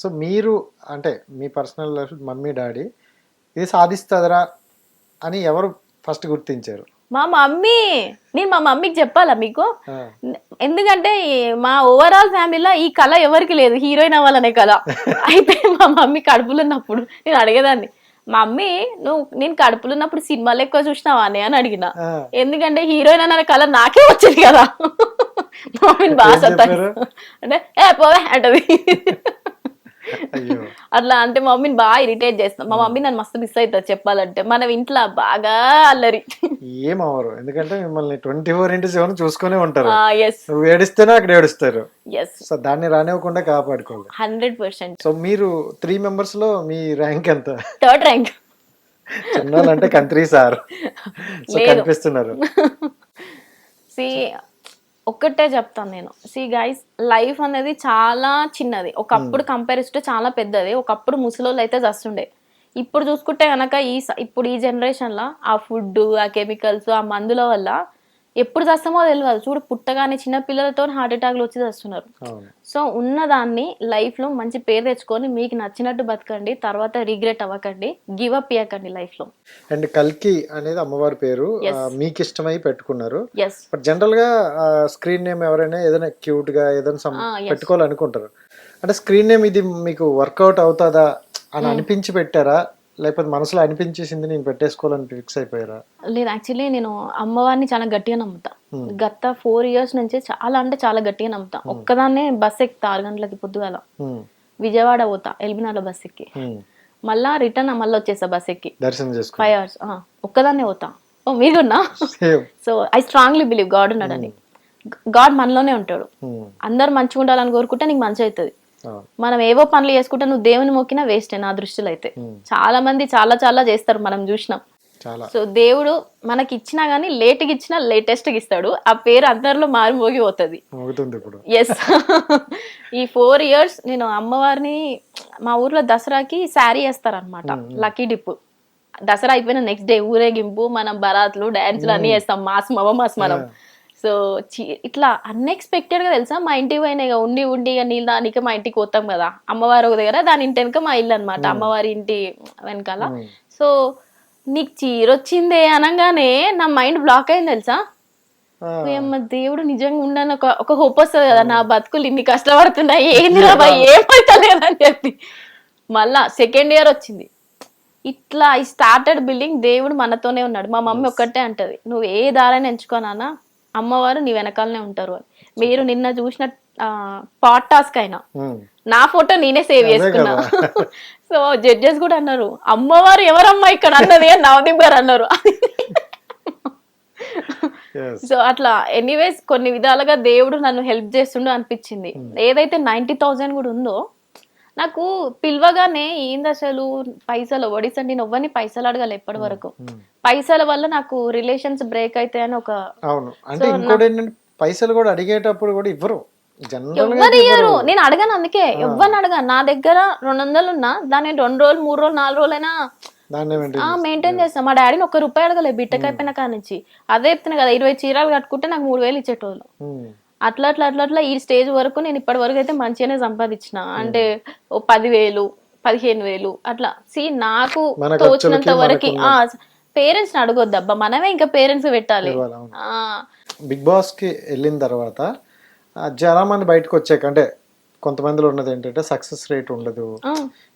So మీరు అంటే మీ పర్సనల్ లైఫ్ మమ్మీ డాడీ ఇది సాధిస్తుందిరా అని ఎవరు ఫస్ట్ గుర్తించారు? మా మమ్మీ నేను మా మమ్మీకి చెప్పాలా మీకు? ఎందుకంటే మా ఓవరాల్ ఫ్యామిలీలో ఈ కళ ఎవరికి లేదు హీరోయిన్ అవ్వాలనే కళ. అయితే మా మమ్మీ కడుపులో ఉన్నప్పుడు నేను అడిగేదాన్ని మమ్మీ నువ్వు నేను కడుపులో ఉన్నప్పుడు సినిమాలు ఎక్కువ చూసినావా? అని అని అడిగిన. ఎందుకంటే హీరోయిన్ అనే కళ నాకే వచ్చింది కదా. మమ్మీని బాగా? అంటే ఏ పోవే అంటది. అట్లా అంటే మమ్మీని బాగా ఇరిటేట్ చేస్తాం. మా మమ్మీ నన్ను మస్తు మిస్ అవుతుంది చెప్పాలంటే. మనం ఇంట్లో బాగా అల్లరి. ఏం అవ్వరు. ఎందుకంటే మిమ్మల్ని ట్వంటీ ఫోర్ ఇంటూ సెవెన్ చూసుకునే ఉంటారు. నువ్వు ఏడిస్తేనే అక్కడ ఏడుస్తారు. సో దాన్ని రానివ్వకుండా కాపాడుకోవాలి. Hundred percent. సో మీరు త్రీ మెంబర్స్లో మీ ర్యాంక్ ఎంత? Third rank. చిన్నోళ్ళు అంటే కంట్రీ సార్. సో. కనిపిస్తున్నారు. సి ఒక్కటే చెప్తాను నేను. సి గైస్ లైఫ్ అనేది చాలా చిన్నది. ఒకప్పుడు కంపారిస్ టు చాలా పెద్దది. ఒకప్పుడు ముసలోళ్ళు అయితే చస్తుండే ఇప్పుడు చూసుకుంటే కనుక ఈ ఇప్పుడు ఈ జనరేషన్లో ఆ ఫుడ్ ఆ కెమికల్స్ ఆ మందుల వల్ల ఎప్పుడు చస్తామో తెలియదు చూడు పుట్టగానే చిన్న పిల్లలతో హార్ట్ అటాక్లు వచ్చి చస్తున్నారు. సో ఉన్నదాన్ని లైఫ్లో మంచి పేరు తెచ్చుకొని మీకు నచ్చినట్టు బతకండి తర్వాత రిగ్రెట్ అవ్వకండి గివ్ అప్ ఇవ్వకండి లైఫ్లో. అండ్ కల్కి అనేది అమ్మవారి పేరు. మీకు ఇష్టమై పెట్టుకున్నారు. ఎస్ బట్ జనరల్గా స్క్రీన్ నేమ్ ఎవరైనా ఏదైనా క్యూట్గా ఏదైనా Ah. పెట్టుకోవాలనుకుంటారు. అంటే స్క్రీన్ నేమ్ ఇది మీకు వర్కౌట్ అవుతుందా అని Hmm. అనిపించి పెట్టారా? లేకపోతే మనసులో అనిపించేసింది నేను పెట్టేసుకోవాలని ఫిక్స్ అయిపోయారా? లేదు యాక్చువల్లీ నేను అమ్మవారిని చాలా గట్టిగా నమ్ముతా. గత ఫోర్ ఇయర్స్ నుంచి చాలా అంటే చాలా గట్టిగా నమ్ముతా. ఒక్కదాన్నే బస్ ఎక్కుతా ఆరు గంటలకి పొద్దుగాల. Hmm. విజయవాడ పోతా ఎల్బినార్లో బస్ ఎక్కి. Hmm. మళ్ళా రిటర్న్ మళ్ళీ వచ్చేసా బస్ ఎక్కి. దర్శనం చేసుకో ఫైవ్ అవర్స్ ఒక్కదాన్నే పోతా. ఓ మీరు కూడా so I strongly believe god ఉన్నాడని. గాడ్ మనలోనే ఉంటాడు. Hmm. అందరు మంచిగా ఉండాలని కోరుకుంటే నీకు మంచి అవుతుంది. మనం ఏవో పనులు చేసుకుంటే నువ్వు దేవుని మొక్కినా వేస్టే నా దృష్టిలో అయితే. చాలా మంది చాలా చాలా చేస్తారు మనం చూసినాం. సో దేవుడు మనకి ఇచ్చినా గానీ లేట్కి ఇచ్చినా లేటెస్ట్కి ఇస్తాడు. ఆ పేరు అందరిలో మారిమోగి పోతుంది. అవుతుంది ఇప్పుడు. ఎస్ ఈ ఫోర్ ఇయర్స్ నేను అమ్మవారిని మా ఊర్లో దసరాకి శారీ వేస్తారనమాట లక్కీ డిప్ దసరా అయిపోయిన నెక్స్ట్ డే ఊరేగింపు మనం బరాత్లు డాన్స్లు అన్ని వేస్తాం. మాస్ మవ మాస్ మనం. సో చి- ఇట్లా అన్ఎక్స్పెక్టెడ్గా తెలుసా? మా ఇంటికి పోయినా ఇక ఉండి ఉండి ఇక నీళ్ళు దానికి మా ఇంటికి పోతాం కదా. అమ్మవారి ఒక దగ్గర దాని ఇంటి వెనక మా ఇల్లు అనమాట అమ్మవారి ఇంటి వెనకాల. సో నీకు చీరొచ్చిందే అనగానే నా మైండ్ బ్లాక్ అయింది తెలుసా? అమ్మ దేవుడు నిజంగా ఉండని ఒక ఒక హోప్ వస్తుంది కదా. నా బతుకులు ఇన్ని కష్టపడుతున్నాయి. ఏంది రా బాయ్? ఏమైతలేదని చెప్పి. మళ్ళా సెకండ్ ఇయర్ వచ్చింది. ఇట్లా ఈ స్టార్టెడ్ బిల్డింగ్ దేవుడు మనతోనే ఉన్నాడు. మా మమ్మీ ఒక్కటే అంటది. నువ్వు ఏ దారైనా ఎంచుకోనానా అమ్మవారు నీ వెనకాలనే ఉంటారు అని మీరు నిన్న చూసిన పాట్ టాస్క్ అయినా. నా ఫోటో నేనే సేవ్ చేసుకున్నా. సో జడ్జెస్ కూడా అన్నారు అమ్మవారు ఎవరమ్మా ఇక్కడ అన్నది అని నవదీప్ గారు అన్నారు. సో అట్లా ఎనీవేస్ కొన్ని విధాలుగా దేవుడు నన్ను హెల్ప్ చేస్తుండో అనిపించింది ఏదైతే నైన్టీ థౌజండ్ కూడా ఉందో నాకు పిలవగానే ఏంది అసలు? పైసలు ఒడిసా నేను ఎవ్వరిని పైసలు అడగాలి ఎప్పటి వరకు. పైసల వల్ల నాకు రిలేషన్స్ బ్రేక్ అవుతాయని ఒక అవును. అంటే ఇంకోటి ఏంటంటే పైసలు కూడా అడిగేటప్పుడు కూడా ఇవ్వరు. ఎవ్వరు ఇయ్యరు. నేను అడగాను అందుకే. ఎవ్వరిని అడగాను. నా దగ్గర రెండు వందలు ఉన్నా దాన్ని రెండు రోజులు మూడు రోజులు నాలుగు రోజులైనా ఏమంటే ఆ మెయింటైన్ చేస్తాం. మా డాడీని ఒక్క రూపాయి అడగలేదు బిట్టకి అయిపోయిన కాడ నుంచి. అదే చెప్తున్నా కదా ఇరవై చీరలు కట్టుకుంటే నాకు మూడు వేలు ఇచ్చేటోళ్ళు. అట్లా అట్లా అట్లా అట్లా ఈ స్టేజ్ వరకు నేను ఇప్పటి వరకు అయితే మంచిగానే సంపాదించిన. అంటే ఓ పదివేలు పదిహేను వేలు అట్లా. సి నాకు తోచినంత వరకు ఆ పేరెంట్స్ అడగొద్దు అబ్బా. మనమే ఇంకా పేరెంట్స్ పెట్టాలి. బిగ్ బాస్కి వెళ్ళిన తర్వాత చాలా మంది బయటకు వచ్చాక అంటే కొంతమందిలో ఉన్నది ఏంటంటే సక్సెస్ రేట్ ఉండదు.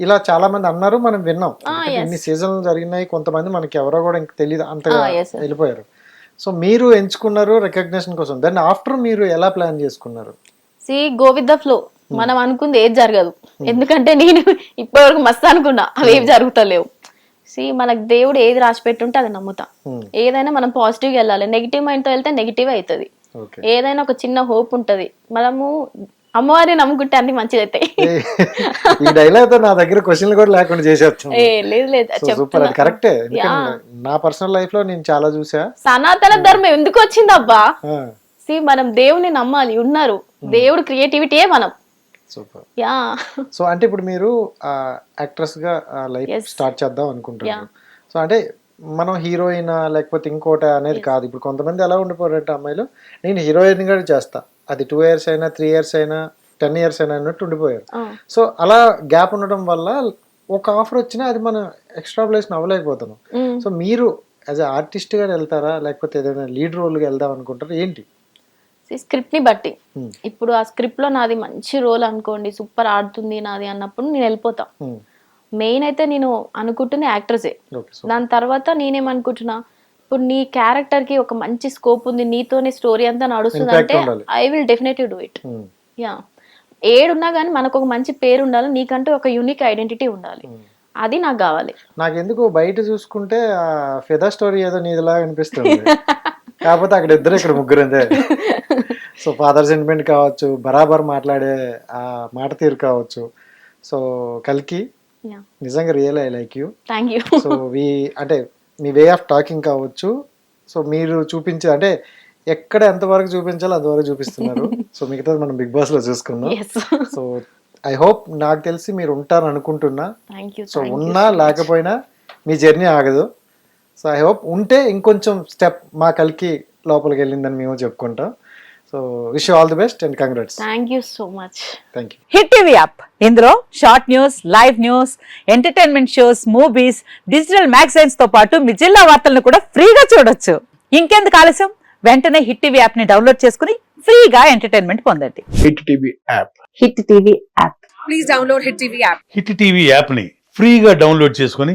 ఇలా చాలా మంది అన్నారు మనం విన్నాం. ఇన్ని సీజన్లు జరిగినాయి కొంతమంది మనకి ఎవరో కూడా ఇంక తెలియదు అంతగా. వెళ్ళిపోయారు. సో మీరు ఎంచుకున్నారు రికగ్నిషన్ కోసం. దాన్ని ఆఫ్టర్ మీరు ఎలా ప్లాన్ చేసుకున్నారు? See go with the flow మనం అనుకుంది ఏది జరగదు. ఎందుకంటే నేను ఇప్పటివరకు మస్తు అనుకున్నా అవి ఏవి జరుగుతలేవు. సి మనకు దేవుడు ఏది రాసి పెట్టుంటే అది నమ్ముతా. Hmm. ఏదైనా మనం పాజిటివ్గా వెళ్ళాలి. నెగిటివ్ మైండ్తో వెళ్తే నెగిటివ్ అవుతుంది. ఏదైనా ఒక చిన్న హోప్ ఉంటది. మనము అమ్మవారిని నమ్ముకుంటే అన్ని మంచిది అవుతాయి ఈ డైలాగ్తో నా దగ్గర క్వశ్చన్లు కూడా లేకుండా చేసేస్తాం. లేదు లేదు సూపర్ అది కరెక్టే నా పర్సనల్ లైఫ్లో నేను చాలా చూసా. సనాతన ధర్మం ఎందుకు వచ్చిందబ్బా ఆ, సి మనం దేవుని నమ్మాలి ఉన్నారు. దేవుడు క్రియేటివిటీయే మనం. Super yeah. సో అంటే ఇప్పుడు మీరు యాక్ట్రెస్గా లైఫ్ స్టార్ట్ చేద్దాం అనుకుంటున్నారు సో అంటే మనం హీరోయిన్ లేకపోతే ఇంకోటి అనేది కాదు. ఇప్పుడు కొంతమంది ఎలా ఉండిపోయారంటే అమ్మాయిలు నేను హీరోయిన్గా చేస్తా. అది టూ ఇయర్స్ అయినా త్రీ ఇయర్స్ అయినా టెన్ ఇయర్స్ అయినా అన్నట్టు ఉండిపోయారు. సో అలా గ్యాప్ ఉండడం వల్ల ఒక ఆఫర్ వచ్చినా అది మనం ఎక్స్ట్రాపులేషన్ అవ్వలేకపోతున్నాం. సో మీరు యాజ్ ఆర్టిస్ట్గా వెళ్తారా? లేకపోతే ఏదైనా లీడ్ రోల్గా వెళ్దాం అనుకుంటారా? ఏంటి? ఈ స్క్రిప్ట్ని బట్టి. ఇప్పుడు ఆ స్క్రిప్ట్లో నాది మంచి రోల్ అనుకోండి సూపర్ ఆడుతుంది నాది అన్నప్పుడు నేను వెళ్ళిపోతా. మెయిన్ అయితే నేను అనుకుంటుంది యాక్టర్సే దాని తర్వాత నేనేమనుకుంటున్నా ఇప్పుడు నీ క్యారెక్టర్కి ఒక మంచి స్కోప్ ఉంది నీతోనే స్టోరీ అంతా నడుస్తుంది అంటే. I will definitely do it yeah ఏడున్నా కానీ మనకు ఒక మంచి పేరు ఉండాలి నీకంటూ ఒక యూనిక్ ఐడెంటిటీ ఉండాలి. అది నాకు కావాలి. నాకు ఎందుకు బయట చూసుకుంటే ఆ ఫెదా స్టోరీ ఏదో నీదిలా అనిపిస్తుంది. కాకపోతే అక్కడ ఇద్దరు ఇక్కడ ముగ్గురు అంతే. సో ఫాదర్ సెంటిమెంట్ కావచ్చు బరాబర్ మాట్లాడే ఆ మాట తీరు కావచ్చు. సో కల్కి నిజంగా real I like you thank you so we అంటే మీ వే ఆఫ్ టాకింగ్ కావచ్చు. సో మీరు చూపించే అంటే ఎక్కడ ఎంతవరకు చూపించాలో అంతవరకు చూపిస్తున్నారు. సో మిగతాది మనం బిగ్ బాస్లో చూసుకుందాం. ఎస్ సో ఐ హోప్ నాకు తెలిసి మీరు ఉంటారు అనుకుంటున్నా. సో ఉన్నా లేకపోయినా మీ జర్నీ ఆగదు. సో ఐ హోప్ ఉంటే ఇంకొంచెం స్టెప్ మా కలికి లోపలికి వెళ్ళిందని మేము చెప్పుకుంటాం. So wish all the best and congrats thank you so much thank you Hit TV app ఇందులో short news live news entertainment shows movies digital మ్యాగజైన్స్తో పాటు మీ జిల్లా వార్తలను కూడా ఫ్రీగా చూడొచ్చు. ఇంకెందుకు ఆలస్యం? వెంటనే హిట్ టీవీ యాప్ని డౌన్లోడ్ చేసుకుని ఫ్రీగా ఎంటర్టైన్మెంట్ పొందండి. Hit TV app Hit TV app Hit TV యాప్ని ఫ్రీగా డౌన్లోడ్ చేసుకొని